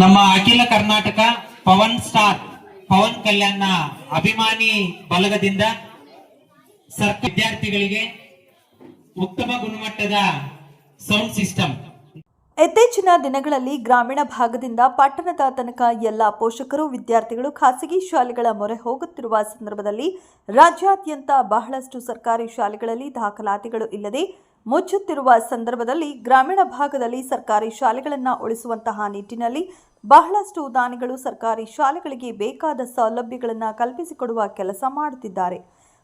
ನಮ್ಮ ಅಖಿಲ ಕರ್ನಾಟಕ ಪವನ್ ಸ್ಟಾರ್, ಪವನ್ ಕಲ್ಯಾಣ ಅಭಿಮಾನಿ ಬಲಗದಿಂದ ಸರ್ಕ ವಿದ್ಯಾರ್ಥಿಗಳಿಗೆ ಉತ್ತಮ ಗುಣಮಟ್ಟದ ಸೌಂಡ್ ಸಿಸ್ಟಮ್. ಇತ್ತೀಚಿನ ದಿನಗಳಲ್ಲಿ ಗ್ರಾಮೀಣ ಭಾಗದಿಂದ ಪಟ್ಟಣದ ತನಕ ಎಲ್ಲ ಪೋಷಕರು, ವಿದ್ಯಾರ್ಥಿಗಳು ಖಾಸಗಿ ಶಾಲೆಗಳ ಮೊರೆ ಹೋಗುತ್ತಿರುವ ಸಂದರ್ಭದಲ್ಲಿ ರಾಜ್ಯಾದ್ಯಂತ ಬಹಳಷ್ಟು ಸರ್ಕಾರಿ ಶಾಲೆಗಳಲ್ಲಿ ದಾಖಲಾತಿಗಳು ಇಲ್ಲದೆ ಮುಚ್ಚುತ್ತಿರುವ ಸಂದರ್ಭದಲ್ಲಿ ಗ್ರಾಮೀಣ ಭಾಗದಲ್ಲಿ ಸರ್ಕಾರಿ ಶಾಲೆಗಳನ್ನು ಉಳಿಸುವಂತಹ ನಿಟ್ಟಿನಲ್ಲಿ ಬಹಳಷ್ಟು ದಾನಿಗಳು ಸರ್ಕಾರಿ ಶಾಲೆಗಳಿಗೆ ಬೇಕಾದ ಸೌಲಭ್ಯಗಳನ್ನು ಕಲ್ಪಿಸಿಕೊಡುವ ಕೆಲಸ ಮಾಡುತ್ತಿದ್ದಾರೆ.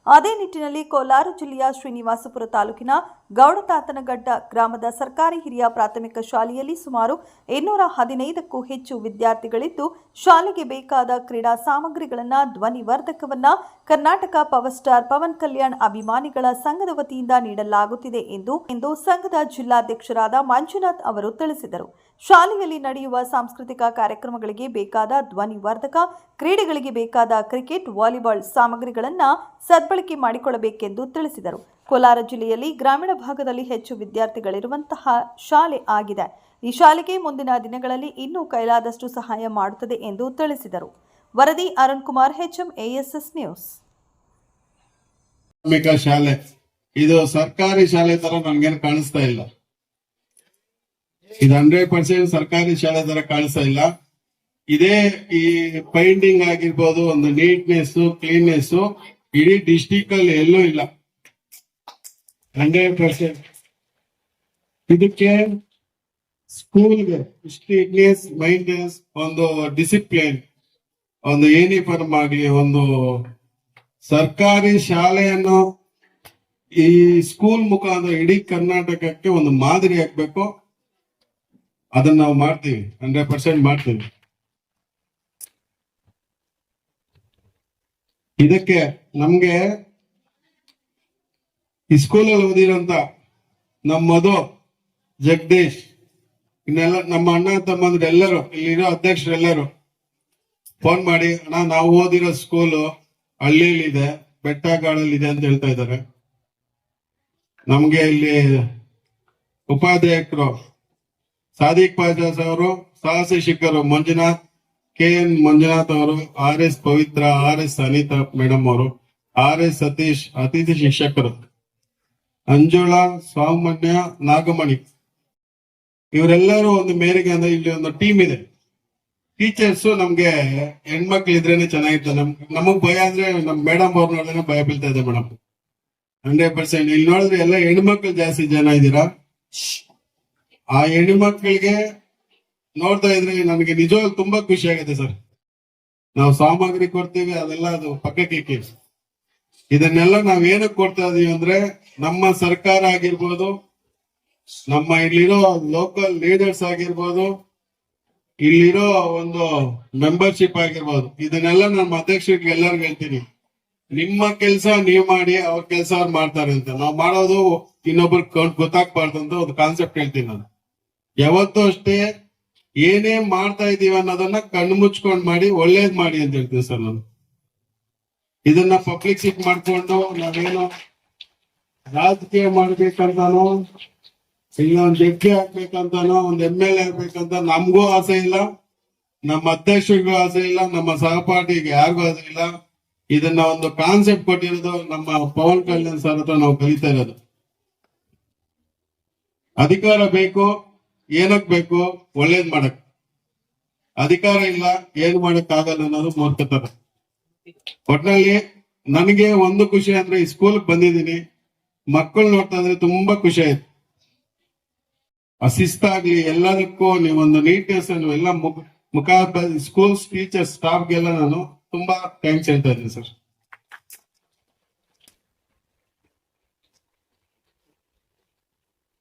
ಅದೇ ನಿಟ್ಟಿನಲ್ಲಿ ಕೋಲಾರ ಜಿಲ್ಲೆಯ ಶ್ರೀನಿವಾಸಪುರ ತಾಲೂಕಿನ ಗೌಡತಾತನಗಡ್ಡ ಗ್ರಾಮದ ಸರ್ಕಾರಿ ಹಿರಿಯ ಪ್ರಾಥಮಿಕ ಶಾಲೆಯಲ್ಲಿ ಸುಮಾರು ಇನ್ನೂರ ಹದಿನೈದಕ್ಕೂ ಹೆಚ್ಚು ವಿದ್ಯಾರ್ಥಿಗಳಿದ್ದು, ಶಾಲೆಗೆ ಬೇಕಾದ ಕ್ರೀಡಾ ಸಾಮಗ್ರಿಗಳನ್ನು ಧ್ವನಿವರ್ಧಕವನ್ನ ಕರ್ನಾಟಕ ಪವರ್ ಸ್ಟಾರ್ ಪವನ್ ಕಲ್ಯಾಣ್ ಅಭಿಮಾನಿಗಳ ಸಂಘದ ವತಿಯಿಂದ ನೀಡಲಾಗುತ್ತಿದೆ ಎಂದು ಇಂದು ಸಂಘದ ಜಿಲ್ಲಾಧ್ಯಕ್ಷರಾದ ಮಂಜುನಾಥ್ ಅವರು ತಿಳಿಸಿದರು. ಶಾಲೆಯಲ್ಲಿ ನಡೆಯುವ ಸಾಂಸ್ಕೃತಿಕ ಕಾರ್ಯಕ್ರಮಗಳಿಗೆ ಬೇಕಾದ ಧ್ವನಿವರ್ಧಕ ಕ್ರೀಡೆಗಳಿಗೆ ಬೇಕಾದ ಕ್ರಿಕೆಟ್, ವಾಲಿಬಾಲ್ ಸಾಮಗ್ರಿಗಳನ್ನು ಸದ್ಬಳಕೆ ಮಾಡಿಕೊಳ್ಳಬೇಕೆಂದು ತಿಳಿಸಿದರು. ಕೋಲಾರ ಜಿಲ್ಲೆಯಲ್ಲಿ ಗ್ರಾಮೀಣ ಭಾಗದಲ್ಲಿ ಹೆಚ್ಚು ವಿದ್ಯಾರ್ಥಿಗಳಿರುವಂತಹ ಶಾಲೆ ಆಗಿದೆ. ಈ ಶಾಲೆಗೆ ಮುಂದಿನ ದಿನಗಳಲ್ಲಿ ಇನ್ನೂ ಕೈಲಾದಷ್ಟು ಸಹಾಯ ಮಾಡುತ್ತದೆ ಎಂದು ತಿಳಿಸಿದರು. ವರದಿ ಅರುಣ್ ಕುಮಾರ್ ಎಎಸ್ಎಸ್ ನ್ಯೂಸ್. ಶಾಲೆ. ಇದು ಸರ್ಕಾರಿ ಶಾಲೆ ತರ ನನ್ಗೇನು ಕಾಣಿಸ್ತಾ ಇಲ್ಲ. ಇದು ಹಂಡ್ರೆಡ್ ಪರ್ಸೆಂಟ್ ಸರ್ಕಾರಿ ಶಾಲೆ ತರ ಕಾಣಿಸ್ತಾ ಇಲ್ಲ. ಇದೇ ಈ ಪೈಂಟಿಂಗ್ ಆಗಿರ್ಬೋದು, ಒಂದು ನೀಟ್ನೆಸ್ ಕ್ಲೀನ್ನೆಸ್ ಇಡೀ ಡಿಸ್ಟಿಕ್ ಅಲ್ಲಿ ಎಲ್ಲೂ ಇಲ್ಲ. Hundred percent. ಇದಕ್ಕೆ ಸ್ಕೂಲ್ಗೆ ಸ್ಟ್ರೀಟ್ನೆಸ್ ಮೈಂಡ್ನೆಸ್, ಒಂದು ಡಿಸಿಪ್ಲಿನ್, ಒಂದು ಯೂನಿಫಾರ್ಮ್ ಆಗಲಿ, ಒಂದು ಸರ್ಕಾರಿ ಶಾಲೆಯನ್ನು ಈ ಸ್ಕೂಲ್ ಮುಖಾಂತರ ಇಡೀ ಕರ್ನಾಟಕಕ್ಕೆ ಒಂದು ಮಾದರಿ ಆಗ್ಬೇಕು. ಅದನ್ನ ನಾವು ಮಾಡ್ತೀವಿ, ಹಂಡ್ರೆಡ್ ಪರ್ಸೆಂಟ್ ಮಾಡ್ತೀವಿ. ಇದಕ್ಕೆ ನಮ್ಗೆ ಸ್ಕೂಲಲ್ಲಿ ಓದಿರೋಂತ ನಮ್ಮ ಮಧು ಜಗದೀಶ್, ಇನ್ನೆಲ್ಲ ನಮ್ಮ ಅಣ್ಣ ತಮ್ಮಂದ್ರೆ ಎಲ್ಲರೂ ಇಲ್ಲಿರೋ ಅಧ್ಯಕ್ಷರೆಲ್ಲರು ಫೋನ್ ಮಾಡಿ, ಅಣ್ಣ, ನಾವು ಓದಿರೋ ಸ್ಕೂಲು ಹಳ್ಳಿಲಿದೆ ಬೆಟ್ಟಗಾಡಲ್ಲಿದೆ ಅಂತ ಹೇಳ್ತಾ ಇದ್ದಾರೆ. ನಮ್ಗೆ ಇಲ್ಲಿ ಉಪಾಧ್ಯಾಯಕರು ಸಾದಿಕ್ ಪಾಜಾಸ್ ಅವರು, ಸಾಹಸಿ ಶಿಖರು ಮಂಜುನಾಥ್, ಕೆ. ಎನ್. ಮಂಜುನಾಥ್ ಅವರು, R. S. Pavitra, R. S. Anita madam ಅವರು, ಆರ್. ಎಸ್. ಸತೀಶ್, ಅತಿಥಿ ಶಿಕ್ಷಕರು. ಅಂಜುಳಾ ಸ್ವಾಮನ್ಯ ನಾಗಮಣಿ. ಇವರೆಲ್ಲರೂ ಒಂದು ಮೇರೆಗೆ ಅಂದ್ರೆ ಇಲ್ಲಿ ಒಂದು ಟೀಮ್ ಇದೆ. ಟೀಚರ್ಸ್ ನಮ್ಗೆ ಹೆಣ್ಮಕ್ಳು ಇದ್ರೇನೆ ಚೆನ್ನಾಗಿತ್ತು. ನಮ್, ನಮಗ್ ಭಯ ಅಂದ್ರೆ ನಮ್ ಮೇಡಮ್ ಅವ್ರು ನೋಡಿದ್ರೆ ಭಯ ಬೀಳ್ತಾ ಇದೆ ಮೇಡಮ್. Hundred percent. ಇಲ್ಲಿ ನೋಡಿದ್ರೆ ಎಲ್ಲ ಹೆಣ್ಮಕ್ಳು ಜಾಸ್ತಿ ಜನ ಇದ್ದೀರಾ? ಆ ಹೆಣ್ಮಕ್ಳಿಗೆ ನೋಡ್ತಾ ಇದ್ರೆ ನನಗೆ ನಿಜವಾಗ್ಲೂ ತುಂಬಾ ಖುಷಿ ಆಗುತ್ತೆ ಸರ್. ನಾವು ಸಾಮಗ್ರಿ ಕೊಡ್ತೀವಿ, ಅದೆಲ್ಲ ಅದು ಪಕ್ಕಕ್ಕೆ. ಇದನ್ನೆಲ್ಲ ನಾವ್ ಏನಕ್ಕೆ ಕೊಡ್ತಾ ಇದೀವಿ ಅಂದ್ರೆ ನಮ್ಮ ಸರ್ಕಾರ ಆಗಿರ್ಬೋದು, ನಮ್ಮ ಇಲ್ಲಿರೋ ಲೋಕಲ್ ಲೀಡರ್ಸ್ ಆಗಿರ್ಬೋದು, ಇಲ್ಲಿರೋ ಒಂದು ಮೆಂಬರ್ಶಿಪ್ ಆಗಿರ್ಬೋದು, ಇದನ್ನೆಲ್ಲ ನಮ್ಮ ಅಧ್ಯಕ್ಷರಿಗೆ ಎಲ್ಲರಿಗೂ ಹೇಳ್ತೀನಿ. ನಿಮ್ಮ ಕೆಲಸ ನೀವ್ ಮಾಡಿ, ಅವ್ರ ಕೆಲಸ ಅವ್ರು ಮಾಡ್ತಾರೆ ಅಂತ. ನಾವ್ ಮಾಡೋದು ಇನ್ನೊಬ್ರು ಗೊತ್ತಾಗ್ಬಾರ್ದು ಅಂತ ಒಂದು ಕಾನ್ಸೆಪ್ಟ್ ಹೇಳ್ತೀನಿ ನಾನು. ಯಾವತ್ತೂ ಅಷ್ಟೇ ಏನೇ ಮಾಡ್ತಾ ಇದೀವಿ ಅನ್ನೋದನ್ನ ಕಣ್ಣು ಮುಚ್ಕೊಂಡ್ ಮಾಡಿ, ಒಳ್ಳೇದ್ ಮಾಡಿ ಅಂತ ಹೇಳ್ತೀನಿ ಸರ್ ನಾನು. ಇದನ್ನ ಪಬ್ಲಿಕ್ ಸಿಟ್ ಮಾಡ್ಕೊಂಡು ನಾವೇನು ರಾಜಕೀಯ ಮಾಡ್ಬೇಕಂತಾನೋ, ಇಲ್ಲ ಒಂದ್ ಜಗ್ಗಿ ಹಾಕ್ಬೇಕಂತಾನೋ ಒಂದ್ ಎಂ ಎಲ್ ಎ ಆಗ್ಬೇಕಂತ ನಮಗೂ ಆಸೆ ಇಲ್ಲ, ನಮ್ಮ ಅಧ್ಯಕ್ಷರಿಗೂ ಆಸೆ ಇಲ್ಲ, ನಮ್ಮ ಸಹಪಾಠಿಗೆ ಯಾರಿಗೂ ಆಸೆ ಇಲ್ಲ. ಇದನ್ನ ಒಂದು ಕಾನ್ಸೆಪ್ಟ್ ಕೊಟ್ಟಿರೋದು ನಮ್ಮ ಪವನ್ ಕಲ್ಯಾಣ್ ಸರ್ ಹತ್ರ ನಾವು ಕಲಿತಾ ಇರೋದು. ಅಧಿಕಾರ ಬೇಕು, ಏನಕ್ ಬೇಕು, ಒಳ್ಳೇದ್ ಮಾಡಕ್. ಅಧಿಕಾರ ಇಲ್ಲ, ಏನ್ ಮಾಡಕ್ ಆಗಲ್ಲ ಅನ್ನೋದು ಮೂರ್ಖತನ. ಒಟ್ನಲ್ಲಿ ನನಗೆ ಒಂದು ಖುಷಿ ಅಂದ್ರೆ ಈ ಸ್ಕೂಲ್ ಬಂದಿದ್ದೀನಿ. ಮಕ್ಕಳು ನೋಡ್ತಾ ಇದ್ರೆ ತುಂಬಾ ಖುಷಿ ಆಯ್ತು. ಆ ಶಿಸ್ತಾಗ್ಲಿ ಎಲ್ಲದಕ್ಕೂ ನೀವೊಂದು ನೀಟ್ನೆಸ್ ಎಲ್ಲ ಮುಖ ಸ್ಕೂಲ್ಸ್ ಟೀಚರ್ಸ್ ಸ್ಟಾಫ್ಗೆಲ್ಲ ನಾನು ತುಂಬಾ ಥ್ಯಾಂಕ್ಸ್ ಹೇಳ್ತಾ ಇದ್ದೀನಿ ಸರ್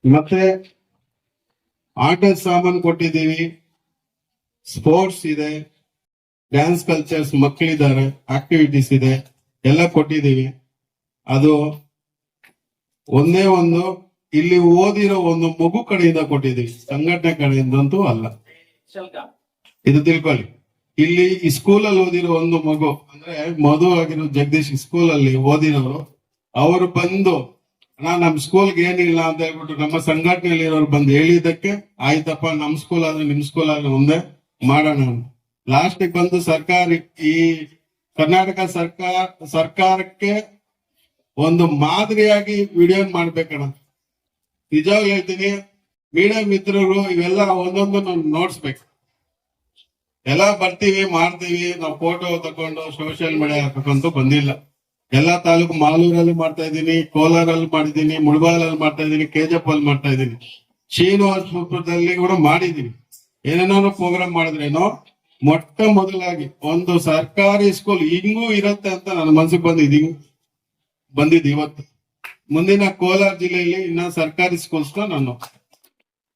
ಮತ್ತೆ ಆಟದ ಸಾಮಾನು ಕೊಟ್ಟಿದ್ದೀವಿ. ಸ್ಪೋರ್ಟ್ಸ್ ಇದೆ. ಡ್ಯಾನ್ಸ್ ಕಲ್ಚರ್ಸ್ ಮಕ್ಕಳಿದ್ದಾರೆ ಆಕ್ಟಿವಿಟೀಸ್ ಇದೆ ಎಲ್ಲ ಕೊಟ್ಟಿದ್ದೀವಿ. ಅದು ಒಂದೇ ಒಂದು ಇಲ್ಲಿ ಓದಿರೋ ಒಂದು ಮಗು ಕಡೆಯಿಂದ ಕೊಟ್ಟಿದ್ದೀವಿ. ಸಂಘಟನೆ ಕಡೆಯಿಂದಂತೂ ಅಲ್ಲ. ಇದು ತಿಳ್ಕೊಳ್ಳಿ. ಇಲ್ಲಿ ಈ ಸ್ಕೂಲಲ್ಲಿ ಓದಿರೋ ಒಂದು ಮಗು ಅಂದ್ರೆ ಮಧು ಆಗಿರೋ ಜಗದೀಶ್ ಸ್ಕೂಲ್ ಅಲ್ಲಿ ಓದಿರೋರು ಅವರು ಬಂದು ನಾ ನಮ್ ಸ್ಕೂಲ್ಗೆ ಏನಿಲ್ಲ ಅಂತ ಹೇಳ್ಬಿಟ್ಟು ನಮ್ಮ ಸಂಘಟನೆಯಲ್ಲಿ ಇರೋರು ಬಂದು ಹೇಳಿದ್ದಕ್ಕೆ ಆಯ್ತಪ್ಪ ನಮ್ ಸ್ಕೂಲ್ ಆದ್ರೆ ನಿಮ್ ಸ್ಕೂಲ್ ಆದ್ರೆ ಒಂದೇ ಮಾಡೋಣ ಲಾಸ್ಟ್ ಬಂದು ಸರ್ಕಾರ ಈ ಕರ್ನಾಟಕ ಸರ್ಕಾರ, ಸರ್ಕಾರಕ್ಕೆ ಒಂದು ಮಾದರಿಯಾಗಿ ವಿಡಿಯೋ ಮಾಡ್ಬೇಕಣ. ನಿಜವಾಗ್ಲೂ ಹೇಳ್ತೀನಿ, ಮೀಡಿಯಾ ಮಿತ್ರರು ಇವೆಲ್ಲ ಒಂದೊಂದು ನೋಡ್ಸ್ಬೇಕು. ಎಲ್ಲ ಬರ್ತೀವಿ, ಮಾಡ್ತೀವಿ, ನಾವು ಫೋಟೋ ತಕೊಂಡು ಸೋಷಿಯಲ್ ಮೀಡಿಯಾ ಹಾಕಕ್ಕಂತೂ ಬಂದಿಲ್ಲ. ಎಲ್ಲಾ ತಾಲೂಕು ಮಾಲೂರಲ್ಲಿ ಮಾಡ್ತಾ ಇದ್ದೀನಿ, ಕೋಲಾರಲ್ಲಿ ಮಾಡಿದ್ದೀನಿ, ಮುಳಬಾಗಲಲ್ಲಿ ಮಾಡ್ತಾ ಇದ್ದೀನಿ ಕೆಜೆಪ್ ಅಲ್ಲಿ ಮಾಡ್ತಾ ಇದ್ದೀನಿ. ಶ್ರೀನಿವಾಸಪುರದಲ್ಲಿ ಕೂಡ ಮಾಡಿದ್ದೀನಿ. ಏನೇನೋ ಪ್ರೋಗ್ರಾಮ್ ಮಾಡಿದ್ರೇನೋ ಮೊಟ್ಟ ಮೊದಲಾಗಿ ಒಂದು ಸರ್ಕಾರಿ ಸ್ಕೂಲ್ ಹಿಂಗೂ ಇರುತ್ತೆ ಅಂತ ನನ್ನ ಮನ್ಸಿಗೆ ಬಂದಿದ್ದೀನಿ ಬಂದಿದ್ದು ಇವತ್ತು. ಮುಂದಿನ ಕೋಲಾರ ಜಿಲ್ಲೆಯಲ್ಲಿ ಇನ್ನ ಸರ್ಕಾರಿ ಸ್ಕೂಲ್ಸ್ ನಾನು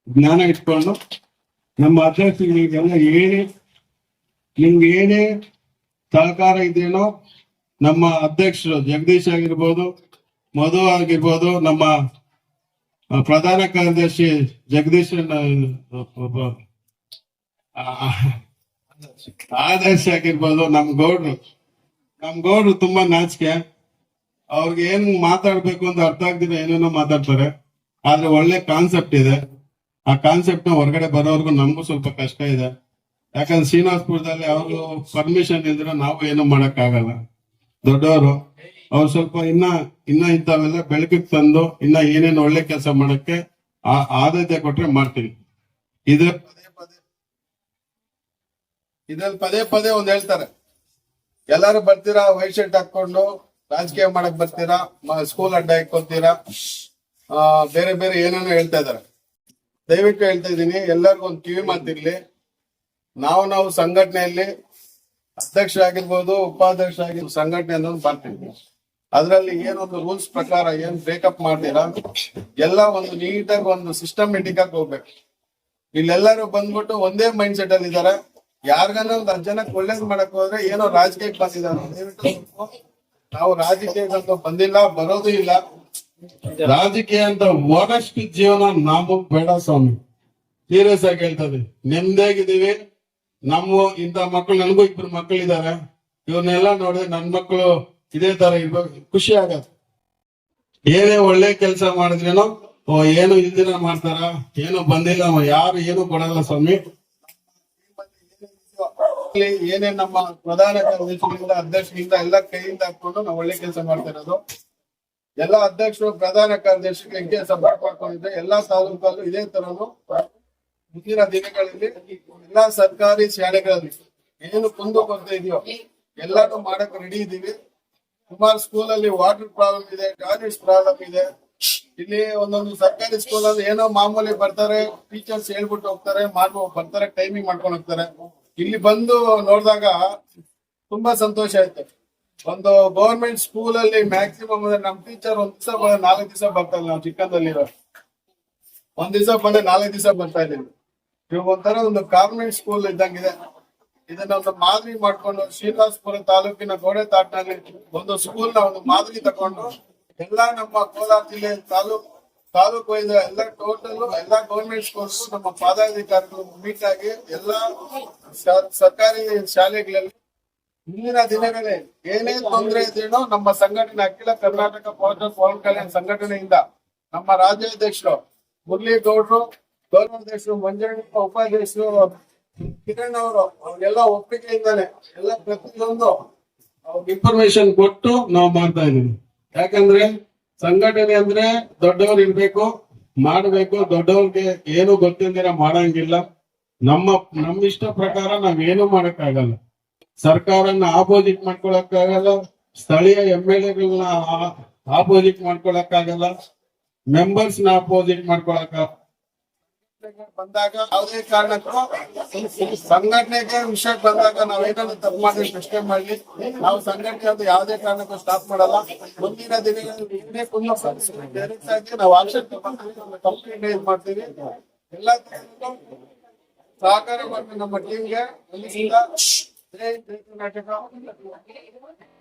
ಜ್ಞಾನ ಇಟ್ಕೊಂಡು ನಮ್ಮ ಅಧ್ಯಕ್ಷಗಳಿಗೆಲ್ಲ ಹೇಳಿ, ನಿಮ್ಗೆ ಏನೇ ಸಹಕಾರ ಇದ್ರೇನೋ ನಮ್ಮ ಅಧ್ಯಕ್ಷರು ಜಗದೀಶ್ ಆಗಿರ್ಬೋದು, ಮಧು ಆಗಿರ್ಬೋದು, ನಮ್ಮ ಪ್ರಧಾನ ಕಾರ್ಯದರ್ಶಿ ಜಗದೀಶ್ ಆದರ್ಶ್ ಆಗಿರ್ಬೋದು ನಮ್ ಗೌಡ್ರು. ನಮ್ ಗೌಡ್ರು ತುಂಬಾ ನಾಚಿಕೆ. ಅವ್ರಿಗೆ ಏನ್ ಮಾತಾಡ್ಬೇಕು ಅಂತ ಅರ್ಥ ಆಗ್ದಿರ ಏನೇನೋ ಮಾತಾಡ್ತಾರೆ. ಆದ್ರೆ ಒಳ್ಳೆ ಕಾನ್ಸೆಪ್ಟ್ ಇದೆ. ಆ ಕಾನ್ಸೆಪ್ಟ್ನ ಹೊರಗಡೆ ಬರೋರ್ಗು ನಮಗೂ ಸ್ವಲ್ಪ ಕಷ್ಟ ಇದೆ. ಯಾಕಂದ್ರೆ ಶ್ರೀನಿವಾಸ್ಪುರದಲ್ಲಿ ಅವರು ಪರ್ಮಿಷನ್ ಇದ್ರೆ ನಾವು ಏನು ಮಾಡಕ್ ಆಗಲ್ಲ ದೊಡ್ಡವರು, ಅವ್ರು ಸ್ವಲ್ಪ ಇನ್ನ ಇನ್ನ ಇಂಥವೆಲ್ಲ ಬೆಳಕಿಗೆ ತಂದು, ಇನ್ನ ಏನೇನು ಒಳ್ಳೆ ಕೆಲಸ ಮಾಡಕ್ಕೆ ಆ- ಆದ್ಯತೆ ಕೊಟ್ರೆ ಮಾಡ್ತೀವಿ. ಪದೇ ಇದ್ರಲ್ಲಿ ಪದೇ ಪದೇ ಒಂದ್ ಹೇಳ್ತಾರೆ. ಎಲ್ಲಾರು ಬರ್ತೀರಾ? ವೈಟ್ ಶರ್ಟ್ ಹಾಕೊಂಡು ರಾಜಕೀಯ ಮಾಡಕ್ ಬರ್ತೀರಾ? ಸ್ಕೂಲ್ ಅಡ್ಡ ಇಟ್ಕೊಂತೀರಾ ಆ, ಬೇರೆ ಬೇರೆ ಏನೇನೋ ಹೇಳ್ತಾ ಇದಾರೆ ದಯವಿಟ್ಟು ಹೇಳ್ತಾ ಇದ್ದೀನಿ ಎಲ್ಲರಿಗೂ ಒಂದು ಕಿವಿ ಮಾತಿರ್ಲಿ. ನಾವು ನಾವು ಸಂಘಟನೆಯಲ್ಲಿ ಅಧ್ಯಕ್ಷ ಆಗಿರ್ಬೋದು ಉಪಾಧ್ಯಕ್ಷ ಆಗಿ ಸಂಘಟನೆ ಅನ್ನೋದು ಬರ್ತೀವಿ ಅದರಲ್ಲಿ ಏನೊಂದು ರೂಲ್ಸ್ ಪ್ರಕಾರ ಏನ್ ಬ್ರೇಕಪ್ ಮಾಡ್ತೀರಾ? ಎಲ್ಲ ಒಂದು ನೀಟಾಗಿ ಒಂದು ಸಿಸ್ಟಮೆಟಿಕ್ ಆಗಿ ಹೋಗ್ಬೇಕು. ಇಲ್ಲೆಲ್ಲರೂ ಬಂದ್ಬಿಟ್ಟು ಒಂದೇ ಮೈಂಡ್ ಸೆಟ್ ಅಲ್ಲಿ ಇದಾರೆ ಯಾರಿಗಾನ ಒಂದ್ ಹತ್ತು ಜನಕ್ಕೆ ಒಳ್ಳೇದ್ ಮಾಡಕ್ ಹೋದ್ರೆ ಏನೋ ರಾಜಕೀಯಕ್ಕೆ ಬಂದಿದ್ದಾರೆ. ನಾವು ನಾವು ರಾಜಕೀಯಕ್ಕೆ ಬಂದಿಲ್ಲ, ಬರೋದು ಇಲ್ಲ. ರಾಜಕೀಯ ಅಂತ ಒಡಷ್ಟು ಜೀವನ ನಮಗ್ ಬೇಡ ಸ್ವಾಮಿ. ಸೀರಿಯಸ್ ಆಗಿ ಹೇಳ್ತದೆ. ನೆಮ್ಮದಿಯಾಗಿದ್ದೀವಿ. ನಮ್ಮ ಇಂತ ಮಕ್ಕಳು ನನಗೂ ಇಬ್ರು ಮಕ್ಕಳಿದ್ದಾರೆ ಇವ್ರನ್ನೆಲ್ಲ ನೋಡಿದ್ರೆ ನನ್ ಮಕ್ಕಳು ಇದೇ ತರ ಇರ್ಬೇಕು ಖುಷಿ ಆಗತ್ತೆ. ಏನೇ ಒಳ್ಳೆ ಕೆಲಸ ಮಾಡಿದ್ರೇನೋ, ಓ, ಏನು ಇಲ್ದಿನ ಮಾಡ್ತಾರ, ಏನು ಬಂದಿಲ್ಲ, ಯಾರು ಏನು ಕೊಡಲ್ಲ ಸ್ವಾಮಿ. ಏನೇ ನಮ್ಮ ಪ್ರಧಾನ ಕಾರ್ಯದರ್ಶಿಗಳಿಂದ, ಅಧ್ಯಕ್ಷರಿಂದ, ಎಲ್ಲ ಕೈಯಿಂದ ಹಾಕೊಂಡು ನಾವು ಒಳ್ಳೆ ಕೆಲಸ ಮಾಡ್ತಾ ಇರೋದು. ಎಲ್ಲ ಅಧ್ಯಕ್ಷರು, ಪ್ರಧಾನ ಕಾರ್ಯದರ್ಶಿಗಳಿಗೆ ಸಪೋರ್ಟ್ ಮಾಡ್ಕೊಂಡಿದ್ರೆ ಎಲ್ಲಾ ತಾಲೂಕಲ್ಲೂ ಇದೇ ತರನು ಮುಂದಿನ ದಿನಗಳಲ್ಲಿ ಎಲ್ಲಾ ಸರ್ಕಾರಿ ಶಾಲೆಗಳಲ್ಲಿ ಏನು ಕುಂದು ಕೊರತೆ ಇದೆಯೋ ಎಲ್ಲಾನು ಮಾಡಕ್ ರೆಡಿ ಇದೀವಿ. ಸುಮಾರು ಸ್ಕೂಲ್ ಅಲ್ಲಿ ವಾಟರ್ ಪ್ರಾಬ್ಲಮ್ ಇದೆ ಟಾಯ್ಲೆಟ್ಸ್ ಪ್ರಾಬ್ಲಮ್ ಇದೆ. ಇಲ್ಲಿ ಒಂದೊಂದು ಸರ್ಕಾರಿ ಸ್ಕೂಲ್ ಅಲ್ಲಿ ಏನೋ ಮಾಮೂಲಿ ಬರ್ತಾರೆ ಟೀಚರ್ಸ್ ಹೇಳ್ಬಿಟ್ಟು ಹೋಗ್ತಾರೆ, ಮಾಡ್ಬೋ ಬರ್ತಾರೆ ಟೈಮಿಂಗ್ ಮಾಡ್ಕೊಂಡು ಹೋಗ್ತಾರೆ. ಇಲ್ಲಿ ಬಂದು ನೋಡಿದಾಗ ತುಂಬಾ ಸಂತೋಷ ಆಯ್ತು. ಒಂದು ಗೌರ್ಮೆಂಟ್ ಸ್ಕೂಲ್ ಅಲ್ಲಿ ಮ್ಯಾಕ್ಸಿಮಮ್ ಅಂದ್ರೆ ನಮ್ ಟೀಚರ್ ಒಂದ್ ದಿವಸ ಬಂದ್ರೆ ನಾಲ್ಕು ದಿವಸ ಬರ್ತಾರೆ ನಾವು ಚಿಕ್ಕಂದಲ್ಲಿರೋ. ಒಂದ್ ದಿವಸ ಬಂದ್ರೆ ನಾಲ್ಕು ದಿವಸ ಬರ್ತಾ ಇದ್ದೀವಿ ಇವಾಗ ಒಂಥರ ಒಂದು ಕಾನ್ವೆಂಟ್ ಸ್ಕೂಲ್ ಇದ್ದಂಗಿದೆ. ಇದನ್ನ ಒಂದು ಮಾದರಿ ಮಾಡ್ಕೊಂಡು ಶ್ರೀನಿವಾಸಪುರ ತಾಲೂಕಿನ ಗೋಡೆ ತಾಟ್ನಲ್ಲಿ ಒಂದು ಸ್ಕೂಲ್ನ ಒಂದು ಮಾದರಿ ತಕೊಂಡು ಎಲ್ಲಾ ನಮ್ಮ ಕೋಲಾರ ಜಿಲ್ಲೆ ತಾಲೂಕ್ ತಾಲೂಕು ವೈಸ್ ಎಲ್ಲ ಟೋಟಲ್ ಎಲ್ಲಾ ಗೌರ್ಮೆಂಟ್ ಸ್ಕೂಲ್ಸ್ ನಮ್ಮ ಪದಾಧಿಕಾರಿಗಳು ಮೀಟ್ ಆಗಿ ಎಲ್ಲಾ ಸರ್ಕಾರಿ ಶಾಲೆಗಳಲ್ಲಿ ಮುಂದಿನ ದಿನಗಳಲ್ಲಿ ಏನೇ ತೊಂದರೆ ಇದೆಯೋ ನಮ್ಮ ಸಂಘಟನೆ, ಅಖಿಲ ಕರ್ನಾಟಕ ಪೌರ ಪವನ್ ಕಲ್ಯಾಣ ಸಂಘಟನೆಯಿಂದ ನಮ್ಮ ರಾಜ್ಯಾಧ್ಯಕ್ಷರು ಮುರಳೀಗೌಡರು, ಗೌರವಾಧ್ಯಕ್ಷರು ಮಂಜಣ್ಣ ಉಪಾಧ್ಯಕ್ಷರು ಕಿರಣ್ ಅವರು, ಅವ್ರಿಗೆಲ್ಲ ಒಪ್ಪಿಗೆಯಿಂದಾನೆ ಎಲ್ಲ ಪ್ರತಿಯೊಂದು ಇನ್ಫಾರ್ಮೇಶನ್ ಕೊಟ್ಟು ನಾವು ಮಾಡ್ತಾ ಇದೀವಿ ಯಾಕಂದ್ರೆ ಸಂಘಟನೆ ಅಂದ್ರೆ ದೊಡ್ಡವ್ರು ಇರ್ಬೇಕು, ಮಾಡಬೇಕು. ದೊಡ್ಡವ್ರಿಗೆ ಏನು ಗೊತ್ತಿಲ್ದಿರ ಮಾಡಂಗಿಲ್ಲ. ನಮ್ಮ ನಮ್ಮ ಇಷ್ಟ ಪ್ರಕಾರ ನಾವೇನು ಮಾಡಕ್ಕಾಗಲ್ಲ. ಸರ್ಕಾರನ ಆಪೋಸಿಟ್ ಮಾಡ್ಕೊಳಕ್ಕಾಗಲ್ಲ. ಸ್ಥಳೀಯ ಎಂ ಎಲ್ ಎಗಳನ್ನ ಆಪೋಸಿಟ್ ಮಾಡ್ಕೊಳಕ್ಕಾಗಲ್ಲ. ಮೆಂಬರ್ಸ್ನ ಅಪೋಸಿಟ್ ಮಾಡ್ಕೊಳಕ ಬಂದಾಗ ಯಾವುದೇ ಕಾರಣಕ್ಕೂ ಸಂಘಟನೆಗೆ ವಿಷಯಕ್ಕೆ ಬಂದಾಗ ನಾವೇನಾದ್ರು ತಪ್ಪು ಮಾಡಿ ಪ್ರಶ್ನೆ ಮಾಡ್ಲಿ ನಾವು ಸಂಘಟನೆ ಅಂತ ಯಾವುದೇ ಕಾರಣಕ್ಕೂ ಸ್ಟಾಪ್ ಮಾಡಲ್ಲ. ಮುಂದಿನ ದಿನಗಳಲ್ಲಿ ನಾವು ಆಕ್ಷನ್ ಇದು ಮಾಡ್ತೀವಿ. ಎಲ್ಲ ಸಹಕಾರ ಮಾಡಿ ನಮ್ಮ ಟೀಮ್ಗೆ ಕರ್ನಾಟಕ.